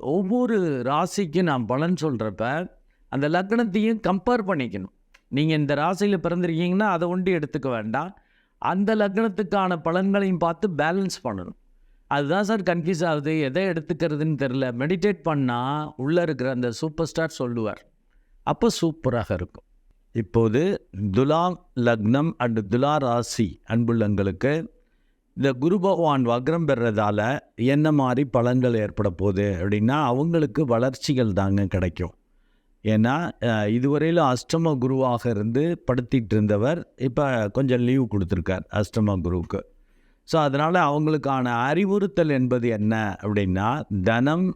ஒவ்வொரு ராசிக்கும் நான் பலன் சொல்கிறப்ப அந்த லக்னத்தையும் கம்பேர் பண்ணிக்கணும். நீங்கள் இந்த ராசியில் பிறந்திருக்கீங்கன்னா அதை ஒன்று எடுத்துக்க வேண்டாம். அந்த லக்னத்துக்கான பலன்களையும் பார்த்து பேலன்ஸ் பண்ணணும். அதுதான் சார் கன்ஃபியூஸ் ஆகுது. எதை எடுத்துக்கிறதுன்னு தெரில மெடிடேட் பண்ணால் உள்ளே இருக்கிற அந்த சூப்பர் ஸ்டார் சொல்லுவார். அப்போ சூப்பராக இருக்கும். இப்போது துலா லக்னம் அண்டு துலா ராசி அன்புள்ளங்களுக்கு இந்த குரு பகவான் வக்ரம் பெறதால என்ன மாதிரி பலன்கள் ஏற்பட போகுது அப்படின்னா அவங்களுக்கு வளர்ச்சிகள் தாங்க கிடைக்கும். ஏன்னா இதுவரையில் அஷ்டம குருவாக இருந்து படுத்திகிட்டு இருந்தவர் இப்போ கொஞ்சம் லீவ் கொடுத்துருக்கார் அஷ்டம குருவுக்கு. ஸோ அதனால் அவங்களுக்கான அறிவுறுத்தல் என்பது என்ன அப்படின்னா தனம்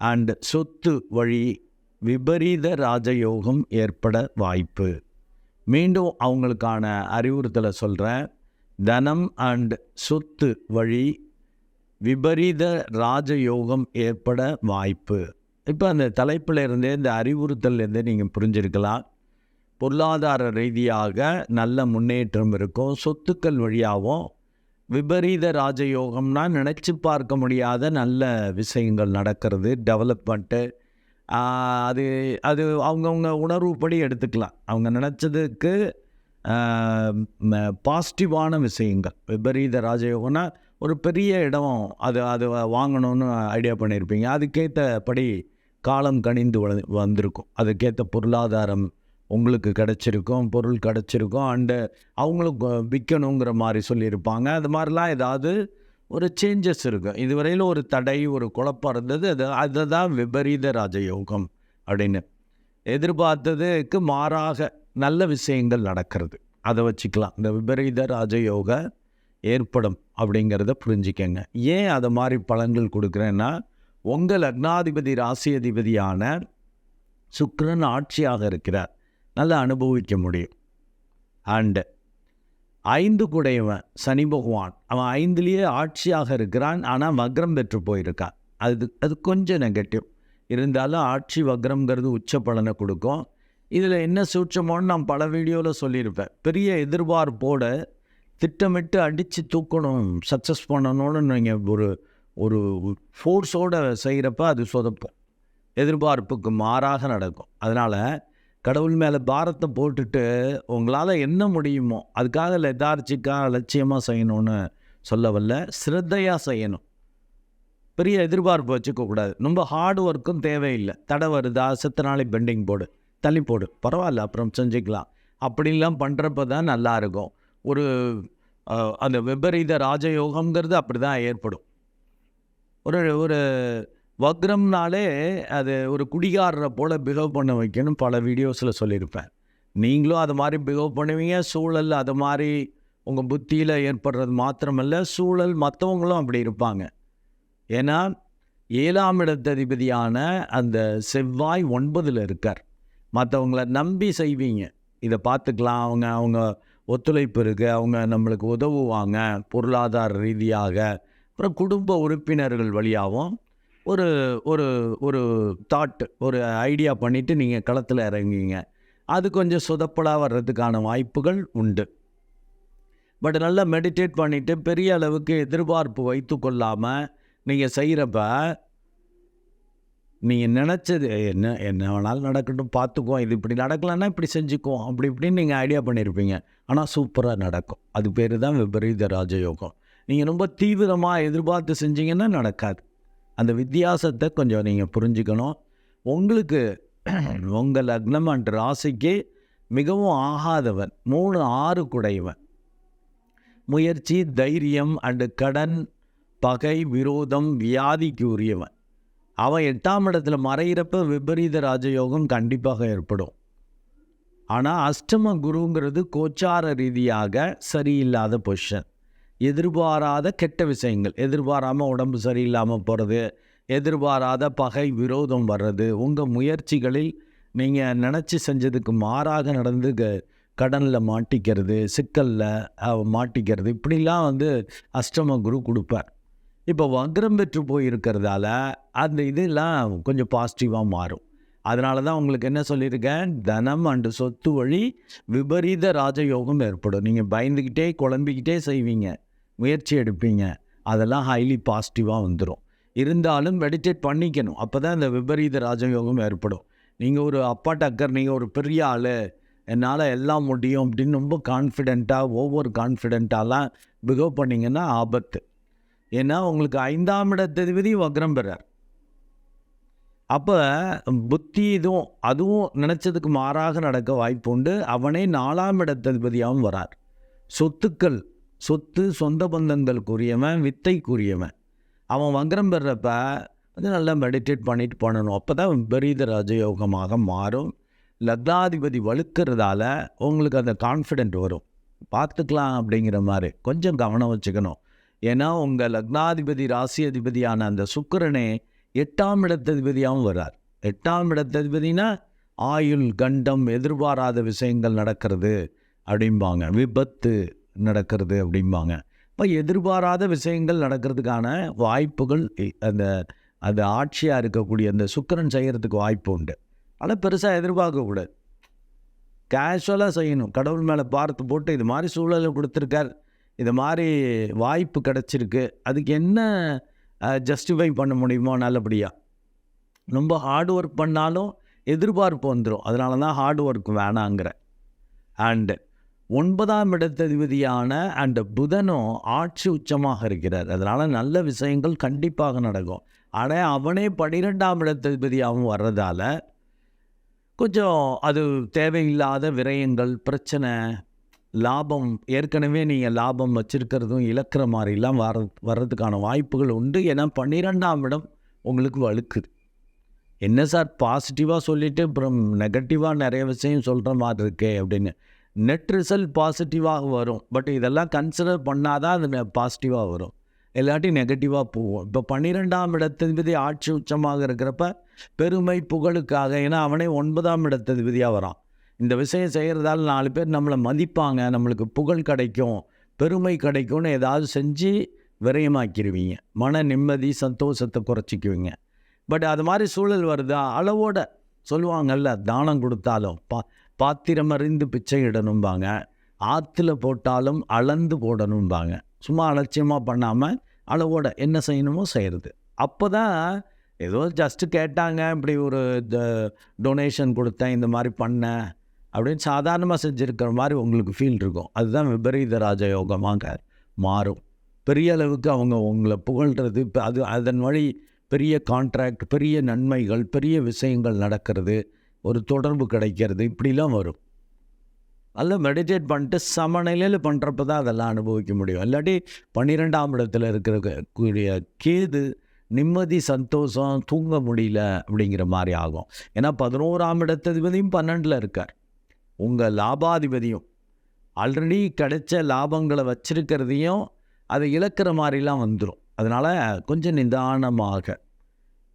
அண்ட் சொத்து வழி விபரீத ராஜயோகம் ஏற்பட வாய்ப்பு. மீண்டும் அவங்களுக்கான அறிவுறுத்தலை சொல்கிறேன் தனம் அண்ட் சொத்து வழி விபரீத ராஜயோகம் ஏற்பட வாய்ப்பு. இப்போ அந்த தலைப்பில் இருந்தே இந்த அறிவுறுத்தல்லேருந்தே நீங்கள் புரிஞ்சிருக்கலாம். பொருளாதார ரீதியாக நல்ல முன்னேற்றம் இருக்கும். சொத்துக்கள் வழியாகவும் விபரீத ராஜயோகம்னா நினச்சி பார்க்க முடியாத நல்ல விஷயங்கள் நடக்கிறது டெவலப்மெண்ட்டு அது அது அவங்கவுங்க உணர்வுப்படி எடுத்துக்கலாம். அவங்க நினச்சதுக்கு பாசிட்டிவான விஷயங்கள். விபரீத ராஜயோகம்னா ஒரு பெரிய இடம் அது அது வாங்கணும்னு ஐடியா பண்ணியிருப்பீங்க. அதுக்கேற்றபடி காலம் கணிந்து வந்திருக்கும். அதுக்கேற்ற பொருளாதாரம் உங்களுக்கு கிடச்சிருக்கும் பொருள் கிடச்சிருக்கும். அண்டு அவங்களுக்கு விற்கணுங்கிற மாதிரி சொல்லியிருப்பாங்க. அது மாதிரிலாம் ஏதாவது ஒரு சேஞ்சஸ் இருக்கும் இதுவரையில் ஒரு தடை ஒரு குழப்பம் இருந்தது. அது அதுதான் விபரீத ராஜயோகம் அப்படின்னு எதிர்பார்த்ததுக்கு மாறாக நல்ல விஷயங்கள் நடக்கிறது. அதை வச்சுக்கலாம். இந்த விபரீத ராஜயோக ஏற்படும் அப்படிங்கிறத புரிஞ்சிக்கங்க. ஏன் அதை மாதிரி பலன்கள் கொடுக்குறேன்னா உங்கள் லக்னாதிபதி ராசி அதிபதியான சுக்கரன் ஆட்சியாக இருக்கிறார். நல்லா அனுபவிக்க முடியும். அண்டு ஐந்து குடையவன் சனி பகவான் அவன் ஐந்துலேயே ஆட்சியாக இருக்கிறான். ஆனால் வக்ரம் பெற்று போயிருக்கான். அது அது கொஞ்சம் நெகட்டிவ் இருந்தாலும் ஆட்சி வக்ரம்ங்கிறது உச்ச பலனை கொடுக்கும். இதில் என்ன சூட்சமோன்னு நான் பல வீடியோவில் சொல்லியிருப்பேன். பெரிய எதிர்பார்ப்போடு திட்டமிட்டு அடித்து தூக்கணும் சக்ஸஸ் பண்ணணும்னு நீங்கள் ஒரு ஒரு ஃபோர்ஸோடு செய்கிறப்ப அது சொதப்போம். எதிர்பார்ப்புக்கு மாறாக நடக்கும். அதனால் கடவுள் மேலே பாரத்தை போட்டுட்டு உங்களால் என்ன முடியுமோ அதுக்காக லெதார்ஜிக்காக லட்சியமாக செய்யணும்னு சொல்ல வரல சிரத்தையாக செய்யணும். பெரிய எதிர்பார்ப்பு வச்சுக்கக்கூடாது. ரொம்ப ஹார்ட் ஒர்க்கும் தேவையில்லை. தடை வருதா செத்த நாளை பெண்டிங் போடு. தள்ளி போடு. பரவாயில்ல அப்புறம் செஞ்சுக்கலாம். அப்படிலாம் பண்ணுறப்ப தான் நல்லாயிருக்கும். ஒரு அந்த விபரீத ராஜயோகங்கிறது அப்படி தான் ஏற்படும். ஒரு ஒரு வக்ரம்னாலே அது ஒரு குடிகாரரை போல் பிஹேவ் பண்ண வைக்கணும் பல வீடியோஸில் சொல்லியிருப்பேன். நீங்களும் அது மாதிரி பிஹேவ் பண்ணுவீங்க சூழல் அது மாதிரி உங்கள் புத்தியில் ஏற்படுறது மாத்திரமல்ல சூழல் மற்றவங்களும் அப்படி இருப்பாங்க. ஏன்னா ஏழாம் இடத்ததிபதியான அந்த செவ்வாய் ஒன்பதில் இருக்கார். மற்றவங்கள நம்பி செய்வீங்க. இதை பார்த்துக்கலாம் அவங்க அவங்க ஒத்துழைப்பு இருக்குது அவங்க நம்மளுக்கு உதவுவாங்க. பொருளாதார ரீதியாக. அப்புறம் குடும்ப உறுப்பினர்கள் வழியாகவும் ஒரு ஒரு ஒரு தாட் ஒரு ஐடியா பண்ணிவிட்டு நீங்கள் களத்தில் இறங்குங்க அது கொஞ்சம் சொதப்பலாக வர்றதுக்கான வாய்ப்புகள் உண்டு. பட் நல்லா மெடிடேட் பண்ணிவிட்டு பெரிய அளவுக்கு எதிர்பார்ப்பு வைத்து கொள்ளாமல் நீங்கள் செய்கிறப்ப நீங்கள் நினச்சது என்ன என்ன வேணாலும் நடக்கட்டும் பார்த்துக்குவோம் இது இப்படி நடக்கலன்னா இப்படி செஞ்சுக்குவோம் அப்படி இப்படின்னு நீங்கள் ஐடியா பண்ணியிருப்பீங்க ஆனால் சூப்பராக நடக்கும். அது பேர் தான் விபரீத ராஜயோகம். நீங்கள் ரொம்ப தீவிரமாக எதிர்பார்த்து செஞ்சீங்கன்னா நடக்காது. அந்த வித்தியாசத்தை கொஞ்சம் நீங்கள் புரிஞ்சுக்கணும். உங்களுக்கு உங்கள் லக்னம் அண்ட் ராசிக்கு மிகவும் ஆகாதவன் மூணு ஆறு குடையவன். முயற்சி தைரியம் அண்டு கடன் பகை விரோதம் வியாதிக்கு உரியவன். அவன் எட்டாம் இடத்துல மறையிறப்ப விபரீத ராஜயோகம் கண்டிப்பாக ஏற்படும். ஆனால் அஷ்டம குருங்கிறது கோச்சார ரீதியாக சரியில்லாத பொசிஷன். எதிர்பாராத கெட்ட விஷயங்கள் எதிர்பாராமல் உடம்பு சரியில்லாமல் போகிறது எதிர்பாராத பகை விரோதம் வர்றது உங்கள் முயற்சிகளில் நீங்கள் நினச்சி செஞ்சதுக்கு மாறாக நடந்து க- கடனில் மாட்டிக்கிறது சிக்கலில் மாட்டிக்கிறது இப்படிலாம் வந்து அஷ்டம குரு கொடுப்பார். இப்போ வக்ரம் பெற்று போயிருக்கிறதால அந்த இதெல்லாம் கொஞ்சம் பாசிட்டிவாக மாறும். அதனால தான் உங்களுக்கு என்ன சொல்லியிருக்கேன்? தனம் அண்டு சொத்து வழி விபரீத ராஜயோகம் ஏற்படும். நீங்கள் பயந்துக்கிட்டே குழம்பிக்கிட்டே செய்வீங்க. முயற்சி எடுப்பீங்க. அதெல்லாம் ஹைலி பாசிட்டிவாக வந்துடும் இருந்தாலும் மெடிடேட் பண்ணிக்கணும். அப்போ தான் இந்த விபரீத ராஜயோகம் ஏற்படும். நீங்கள் ஒரு அப்பா டக்கர் நீங்கள் ஒரு பெரிய ஆள். என்னால் எல்லாம் முடியும் அப்படின்னு ரொம்ப கான்ஃபிடெண்ட்டாக ஓவர் கான்ஃபிடெண்ட்டாலாம் பிகவ் பண்ணிங்கன்னா ஆபத்து. ஏன்னா உங்களுக்கு ஐந்தாம் இடத்ததிபதி வக்ரம் பெறார். அப்போ புத்தி இதுவும் அதுவும் நினச்சதுக்கு மாறாக நடக்க வாய்ப்பு உண்டு. அவனே நாலாம் இடத்ததிபதியாகவும் வரார். சொத்துக்கள் சொத்து சொந்த பந்தங்களுக்குரியவன் வித்தைக்குரியவன். அவன் வக்ரம் பெறப்ப அது நல்லா மெடிடேட் பண்ணிட்டு பண்ணணும். அப்போ தான் விபரீத ராஜயோகமாக மாறும். லக்னாதிபதி வலுக்கிறதால உங்களுக்கு அந்த கான்ஃபிடென்ட் வரும். பார்த்துக்கலாம் அப்படிங்கிற மாதிரி கொஞ்சம் கவனம் வச்சுக்கணும். ஏன்னா உங்கள் லக்னாதிபதி ராசி அதிபதியான அந்த சுக்கிரனே எட்டாம் இடத்ததிபதியாகவும் வர்றார். எட்டாம் இடத்ததிபதினா ஆயுள் கண்டம் எதிர்பாராத விஷயங்கள் நடக்கிறது அப்படிம்பாங்க. விபத்து நடக்கிறது அப்படிம்பாங்க. இப்போ எதிர்பாராத விஷயங்கள் நடக்கிறதுக்கான வாய்ப்புகள் இ- அந்த அந்த ஆட்சியாக இருக்கக்கூடிய அந்த சுக்கிரன் செய்கிறதுக்கு வாய்ப்பு உண்டு. ஆனால் பெருசாக எதிர்பார்க்கக்கூடாது. கேஷுவலாக செய்யணும். கடவுள் மேலே பார்த்து போட்டு இது மாதிரி சூழலை கொடுத்துருக்கார். இது மாதிரி வாய்ப்பு கிடச்சிருக்கு. அதுக்கு என்ன ஜஸ்டிஃபை பண்ண முடியுமோ நல்லபடியாக ரொம்ப ஹார்ட் ஒர்க் பண்ணாலும் எதிர்பார்ப்பு வந்துடும் அதனால தான் ஹார்ட் ஒர்க் வேணாங்கிற. அண்டு ஒன்பதாம் இடத்ததிபதியான அண்டு புதனும் ஆட்சி உச்சமாக இருக்கிறார். அதனால் நல்ல விஷயங்கள் கண்டிப்பாக நடக்கும். ஆனால் அவனே பன்னிரெண்டாம் இடத்ததிபதியாகவும் வர்றதால கொஞ்சம் அது தேவையில்லாத விரயங்கள் பிரச்சனை லாபம் ஏற்கனவே நீங்கள் லாபம் வச்சிருக்கிறதும் இழக்கிற மாதிரிலாம் வர வர்றதுக்கான வாய்ப்புகள் உண்டு. ஏன்னா பன்னிரெண்டாம் இடம் உங்களுக்கு வழுக்குது. என்ன சார் பாசிட்டிவாக சொல்லிவிட்டு அப்புறம் நெகட்டிவாக நிறைய விஷயம் சொல்கிற மாதிரி இருக்கே அப்படின்னு. நெட் ரிசல்ட் பாசிட்டிவாக வரும். பட் இதெல்லாம் கன்சிடர் பண்ணாதான் அது பாசிட்டிவாக வரும். இல்லாட்டி நெகட்டிவாக போகும். இப்போ பன்னிரெண்டாம் இடத்ததிபதி ஆட்சி உச்சமாக இருக்கிறப்ப பெருமை புகழுக்காக ஏன்னா அவனே ஒன்பதாம் இடத்ததிபதியாக வரான். இந்த விஷயம் செய்கிறதால நாலு பேர் நம்மளை மதிப்பாங்க. நம்மளுக்கு புகழ் கிடைக்கும் பெருமை கிடைக்கும்னு ஏதாவது செஞ்சு விரயமாக்கிடுவீங்க மன நிம்மதி சந்தோஷத்தை குறைச்சிக்குவீங்க. பட் அது மாதிரி சூழல் வருதா. அளவோட சொல்லுவாங்கல்ல தானம் கொடுத்தாலும் பா பாத்திரம் அறிந்து பிச்சை இடணும்பாங்க. ஆற்றுல போட்டாலும் அளந்து போடணும்பாங்க. சும்மா அலட்சியமாக பண்ணாமல் அளவோட என்ன செய்யணுமோ செய்கிறது அப்போ தான் ஏதோ ஜஸ்ட்டு கேட்டாங்க இப்படி ஒரு டொனேஷன் கொடுத்தேன் இந்த மாதிரி பண்ணேன். அப்படின்னு சாதாரணமாக செஞ்சுருக்கிற மாதிரி உங்களுக்கு ஃபீல் இருக்கும். அதுதான் விபரீத ராஜயோகமாக மாறும். பெரிய அளவுக்கு அவங்க உங்களை புகழ்கிறது இப்போ அது அதன் வழி பெரிய கான்ட்ராக்ட் பெரிய நன்மைகள் பெரிய விஷயங்கள் நடக்கிறது ஒரு தொடர்பு கிடைக்கிறது இப்படிலாம் வரும். நல்லா மெடிடேட் பண்ணிட்டு சமநிலையில் பண்ணுறப்ப தான் அதெல்லாம் அனுபவிக்க முடியும். இல்லாட்டி பன்னிரெண்டாம் இடத்துல இருக்கிற கூடிய கேது நிம்மதி சந்தோஷம் தூங்க முடியல அப்படிங்கிற மாதிரி ஆகும். ஏன்னா பதினோராம் இடத்ததிபதியும் பன்னெண்டில் இருக்கார். உங்கள் லாபாதிபதியும் ஆல்ரெடி கிடைச்ச லாபங்களை வச்சிருக்கிறதையும் அதை இழக்கிற மாதிரிலாம் வந்துடும் அதனால் கொஞ்சம் நிதானமாக.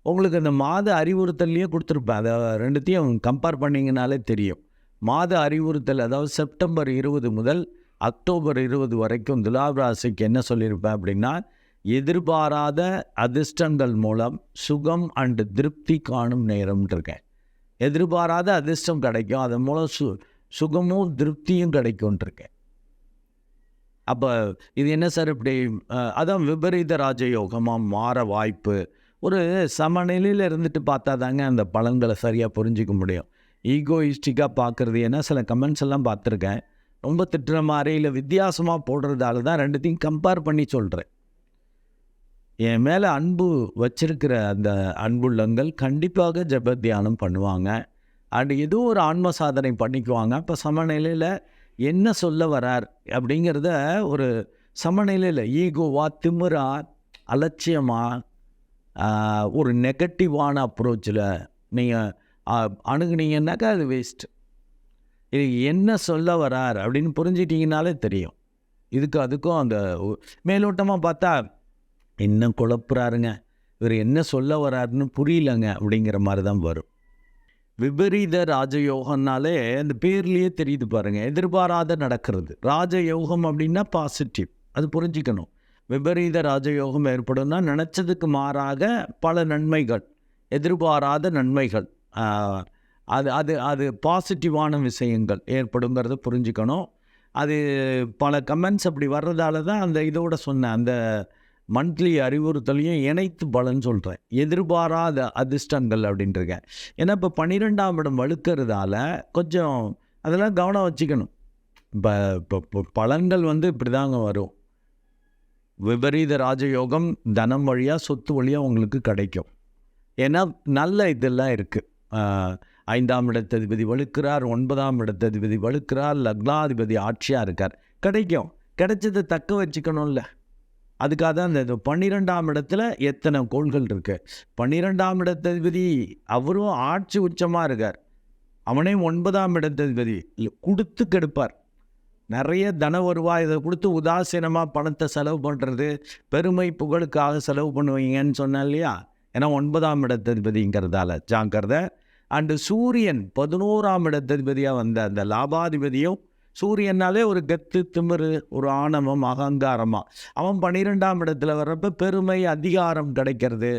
உங்களுக்கு அந்த மாத அறிவுறுத்தல்லையே கொடுத்துருப்பேன். அதை ரெண்டுத்தையும் கம்பேர் பண்ணிங்கனாலே தெரியும். மாத அறிவுறுத்தல் அதாவது செப்டம்பர் இருபது முதல் அக்டோபர் இருபது வரைக்கும் துலாப் ராசிக்கு என்ன சொல்லியிருப்பேன் அப்படின்னா எதிர்பாராத அதிர்ஷ்டங்கள் மூலம் சுகம் அண்டு திருப்தி காணும் நேரம்ன்றிருக்கேன் எதிர்பாராத அதிர்ஷ்டம் கிடைக்கும். அதன் மூலம் சு சுகமும் திருப்தியும் கிடைக்கும்ன்றிருக்கேன். அப்போ இது என்ன சார் இப்படி அதான் விபரீத ராஜயோகமாக மாற வாய்ப்பு. ஒரு சமநிலையில் இருந்துட்டு பார்த்தா தாங்க அந்த பலன்களை சரியாக புரிஞ்சிக்க முடியும். ஈகோயிஸ்டிக்காக பார்க்குறது ஏன்னா சில கமெண்ட்ஸ் எல்லாம் பார்த்துருக்கேன். ரொம்ப திட்டுற மாதிரி இல்லை வித்தியாசமாக போடுறதால தான் ரெண்டுத்தையும் கம்பேர் பண்ணி சொல்கிறேன் என் மேலே அன்பு வச்சிருக்கிற அந்த அன்புள்ளங்கள் கண்டிப்பாக ஜெப தியானம் பண்ணுவாங்க. அண்ட் ஏதோ ஒரு ஆன்ம சாதனை பண்ணிக்குவாங்க. இப்போ சமநிலையில் என்ன சொல்ல வரார் அப்படிங்கிறத ஒரு சமநிலையில் ஈகோவா திமுறா அலட்சியமாக ஒரு நெகட்டிவான அப்ரோச்சில் நீங்கள் அணுகுனீங்கன்னாக்கா அது வேஸ்ட் இது என்ன சொல்ல வரார் அப்படின்னு புரிஞ்சிட்டிங்கனாலே தெரியும். இதுக்கு அதுக்கும் அந்த மேலோட்டமாக பார்த்தா இன்னும் குழப்புறாருங்க? இவர் என்ன சொல்ல வராருன்னு புரியலங்க அப்படிங்கிற மாதிரி தான் வரும். விபரீத ராஜயோகம்னாலே அந்த பேர்லேயே தெரியுது பாருங்கள் எதிர்பாராத நடக்கிறது. ராஜயோகம் அப்படின்னா பாசிட்டிவ் அது புரிஞ்சிக்கணும். விபரீத ராஜயோகம் ஏற்படும்னா நினச்சதுக்கு மாறாக பல நன்மைகள் எதிர்பாராத நன்மைகள் அது அது அது பாசிட்டிவான விஷயங்கள் ஏற்படுங்கிறத புரிஞ்சுக்கணும். அது பல கமெண்ட்ஸ் அப்படி வர்றதால தான் அந்த இதோட சொன்னேன். அந்த மந்த்லி அறிவுறுத்தலையும் இணைத்து பலன் சொல்கிறேன் எதிர்பாராத அதிர்ஷ்டங்கள் அப்படின்ட்டுருக்கேன். ஏன்னா இப்போ பன்னிரெண்டாம் இடம் வழுக்கிறதால கொஞ்சம் அதெல்லாம் கவனம் வச்சுக்கணும். இப்போ இப்போ பலன்கள் வந்து இப்படி தாங்க வரும். விபரீத ராஜயோகம் தனம் வழியாக சொத்து வழியாக உங்களுக்கு கிடைக்கும். ஏன்னா நல்ல இதெல்லாம் இருக்குது ஐந்தாம் இடத்ததிபதி வலுக்கிறார் ஒன்பதாம் இடத்ததிபதி வலுக்கிறார் லக்னாதிபதி ஆட்சியாக இருக்கார். கிடைக்கும். கிடைச்சதை தக்க வச்சுக்கணும்ல. அதுக்காக தான் இந்த இது பன்னிரெண்டாம் இடத்துல எத்தனை கோள்கள் இருக்கு. பன்னிரெண்டாம் இடத்ததிபதி அவரும் ஆட்சி உச்சமாக இருக்கார். அவனே ஒன்பதாம் இடத்ததிபதி. கொடுத்து கெடுப்பார். நிறைய தன வருவாய் இதை கொடுத்து உதாசீனமாக பணத்தை செலவு பண்ணுறது பெருமை புகழுக்காக செலவு பண்ணுவீங்கன்னு சொன்னேன் இல்லையா? ஏன்னா ஒன்பதாம் இடத்ததிபதிங்கிறதால ஜாங்கிறத அண்டு சூரியன் பதினோராம் இடத்ததிபதியாக வந்த அந்த லாபாதிபதியும் சூரியனாலே ஒரு கத்து திமிரு ஒரு ஆணவம் அகங்காரமாக அவன் பன்னிரெண்டாம் இடத்துல வர்றப்ப பெருமை அதிகாரம் கிடைக்கிறது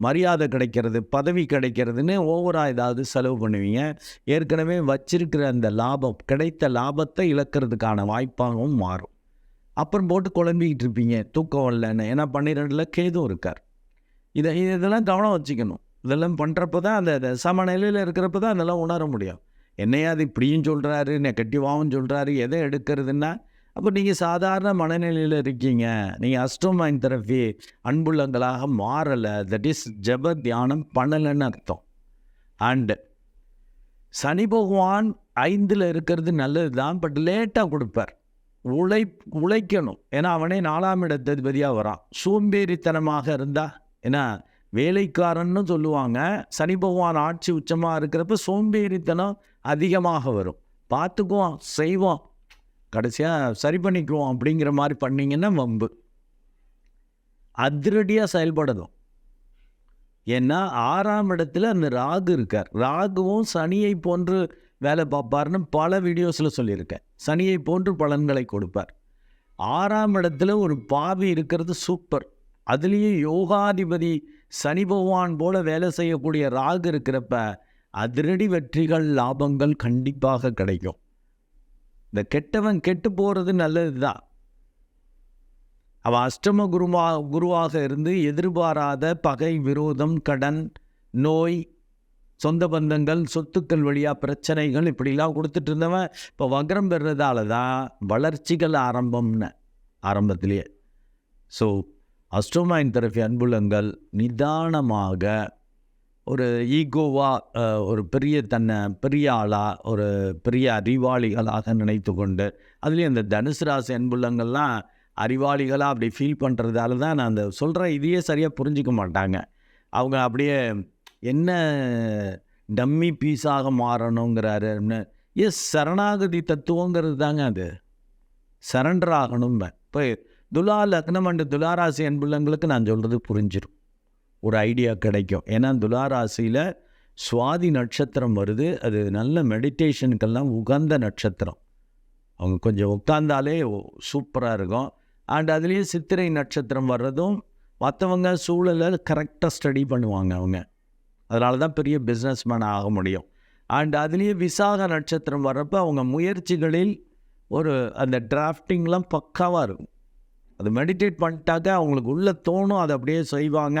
மரியாதை கிடைக்கிறது பதவி கிடைக்கிறதுன்னு ஓவராக ஏதாவது செலவு பண்ணுவீங்க. ஏற்கனவே வச்சிருக்கிற அந்த லாபம் கிடைத்த லாபத்தை இழக்கிறதுக்கான வாய்ப்பாகவும் மாறும். அப்புறம் போட்டு குழம்பிக்கிட்டு இருப்பீங்க. தூக்கம் இல்லைன்னு ஏன்னா பன்னிரெண்டில் கேதும் இருக்கார். இதை இதெல்லாம் கவனம் வச்சுக்கணும். இதெல்லாம் பண்ணுறப்ப தான் அந்த சமநிலையில் இருக்கிறப்ப தான் அதெல்லாம் உணர முடியும். என்னையா அது இப்படியும் சொல்கிறாரு நெகட்டிவாகவும் சொல்கிறாரு எதை எடுக்கிறதுன்னா அப்போ நீங்கள் சாதாரண மனநிலையில் இருக்கீங்க. நீங்கள் அஸ்டோமைன் தெரப்பி அன்புள்ளங்களாக மாறலை. தட் இஸ் ஜப தியானம் பண்ணலைன்னு அர்த்தம். அண்டு சனி பகவான் ஐந்தில் இருக்கிறது நல்லது தான் பட் லேட்டாக கொடுப்பார். உழை உழைக்கணும். ஏன்னா அவனே நாலாம் இடத்ததிபதியாக வரான். சோம்பேறித்தனமாக இருந்தா ஏன்னா வேலைக்காரன்னு சொல்லுவாங்க. சனி பகவான் ஆட்சி உச்சமாக இருக்கிறப்ப சோம்பேறித்தனம் அதிகமாக வரும். பார்த்துக்குவோம் செய்வோம். கடைசியாக சரி பண்ணிக்குவோம் அப்படிங்கிற மாதிரி பண்ணிங்கன்னா வம்பு. அதிரடியாக செயல்படணும். ஏன்னா ஆறாம் இடத்துல அந்த ராகு இருக்கார். ராகுவும் சனியை போன்று வேலை பார்ப்பார்னு பல வீடியோஸில் சொல்லியிருக்கேன். சனியை போன்று பலன்களை கொடுப்பார். ஆறாம் இடத்துல ஒரு பாவி இருக்கிறது சூப்பர். அதுலேயும் யோகாதிபதி சனி பகவான் போல் வேலை செய்யக்கூடிய ராகு இருக்கிறப்ப அதிரடி வெற்றிகள் லாபங்கள் கண்டிப்பாக கிடைக்கும். இந்த கெட்டவன் கெட்டு போகிறது நல்லது தான் அவன் அஷ்டம குருவா குருவாக இருந்து எதிர்பாராத பகை விரோதம் கடன் நோய் சொந்த பந்தங்கள் சொத்துக்கள் வழியாக பிரச்சனைகள் இப்படிலாம் கொடுத்துட்டு இருந்தவன் இப்போ வக்ரம் பெறுறதால தான் வளர்ச்சிகள் ஆரம்பம்னு ஆரம்பத்திலேயே. ஸோ அஸ்ட்ரோமைன் தெரபி அன்புலங்கள் நிதானமாக ஒரு ஈகோவாக ஒரு பெரிய தன்னை பெரிய ஆளாக ஒரு பெரிய அறிவாளிகளாக நினைத்து கொண்டு அதுலேயும் இந்த தனுசு ராசி அன்புள்ளங்கள்லாம் அறிவாளிகளாக அப்படி ஃபீல் பண்ணுறதால தான் நான் அந்த சொல்கிற இதையே சரியாக புரிஞ்சிக்க மாட்டாங்க. அவங்க அப்படியே என்ன டம்மி பீஸாக மாறணுங்கிறாரு எஸ் சரணாகதி தத்துவங்கிறது தாங்க அது. சரண்டர் ஆகணும் இப்போ துலா லக்னம் அண்டு துலாராசி அன்புள்ளங்களுக்கு நான் சொல்கிறது புரிஞ்சிடும் ஒரு ஐடியா கிடைக்கும். ஏன்னா துலாராசியில் சுவாதி நட்சத்திரம் வருது. அது நல்ல மெடிடேஷனுக்கெல்லாம் உகந்த நட்சத்திரம். அவங்க கொஞ்சம் உட்காந்தாலே சூப்பராக இருக்கும். அண்ட் அதுலேயும் சித்திரை நட்சத்திரம் வர்றதும் மற்றவங்க சூழலை கரெக்டாக ஸ்டடி பண்ணுவாங்க அவங்க. அதனால தான் பெரிய பிஸ்னஸ்மேன் ஆக முடியும். அண்ட் அதுலேயே விசாக நட்சத்திரம் வர்றப்போ அவங்க முயற்சிகளில் ஒரு அந்த டிராஃப்டிங்லாம் பக்காவாக இருக்கும். அது மெடிடேட் பண்ணிட்டாக்க அவங்களுக்கு உள்ளே தோணும். அதை அப்படியே செய்வாங்க.